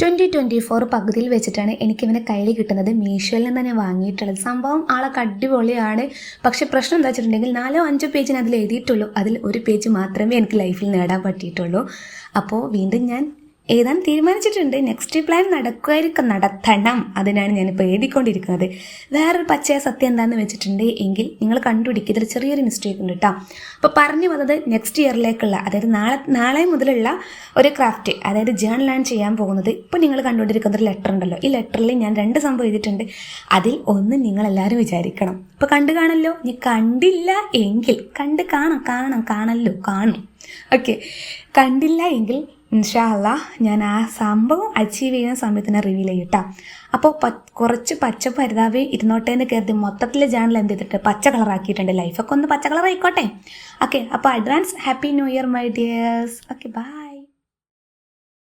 Twenty twenty four പകുതിയിൽ വെച്ചിട്ടാണ് എനിക്കിവനെ കയ്യിൽ കിട്ടുന്നത്. മീഷോയിൽ നിന്ന് തന്നെ വാങ്ങിയിട്ടുള്ളത്. സംഭവം ആളൊക്കെ അടിപൊളിയാണ്. പക്ഷേ പ്രശ്നം എന്താ വെച്ചിട്ടുണ്ടെങ്കിൽ നാലോ അഞ്ചോ പേജിന് അതിൽ എഴുതിയിട്ടുള്ളൂ. അതിൽ ഒരു പേജ് മാത്രമേ എനിക്ക് ലൈഫിൽ നേടാൻ പറ്റിയിട്ടുള്ളൂ. അപ്പോൾ വീണ്ടും ഞാൻ എഴുതാൻ തീരുമാനിച്ചിട്ടുണ്ട്. നെക്സ്റ്റ് പ്ലാൻ നടക്കുമായിരിക്കും. നടത്തണം. അതിനാണ് ഞാനിപ്പോൾ എഴുതിക്കൊണ്ടിരിക്കുന്നത്. വേറൊരു പച്ചയ സത്യം എന്താണെന്ന് വെച്ചിട്ടുണ്ട് എങ്കിൽ നിങ്ങൾ കണ്ടുപിടിക്കുക ചെറിയൊരു മിസ്റ്റേക്ക് ഉണ്ട് കേട്ടോ അപ്പോൾ പറഞ്ഞു വന്നത് നെക്സ്റ്റ് ഇയറിലേക്കുള്ള അതായത് നാളെ നാളെ മുതലുള്ള ഒരു ക്രാഫ്റ്റ് അതായത് ജേണലാണ് ചെയ്യാൻ പോകുന്നത്. ഇപ്പോൾ നിങ്ങൾ കണ്ടുകൊണ്ടിരിക്കുന്ന ഒരു ലെറ്റർ ഉണ്ടല്ലോ. ഈ ലെറ്ററിൽ ഞാൻ രണ്ട് സംഭവം എഴുതിയിട്ടുണ്ട്. അതിൽ ഒന്ന് നിങ്ങളെല്ലാവരും വിചാരിക്കണം. ഇപ്പോൾ കണ്ടു കാണല്ലോ? നീ കണ്ടില്ല എങ്കിൽ കണ്ട് കാണാം കാണാം കാണല്ലോ കാണും. ഓക്കെ കണ്ടില്ല എങ്കിൽ ഇൻഷാല്ല ഞാൻ ആ സംഭവം അച്ചീവ് ചെയ്യുന്ന സമയത്ത് തന്നെ റിവീൽ ചെയ്യും കേട്ടോ അപ്പോൾ കുറച്ച് പച്ച പരിതാവി ഇരുന്നോട്ടെ എന്ന് കരുതി മൊത്തത്തിൽ ജേണൽ എന്ത് ചെയ്തിട്ട് പച്ച കളറാക്കിയിട്ടുണ്ട് ലൈഫൊക്കെ ഒന്ന് പച്ച കളർ ആയിക്കോട്ടെ. ഓക്കെ അപ്പോൾ advance happy new year my dears okay bye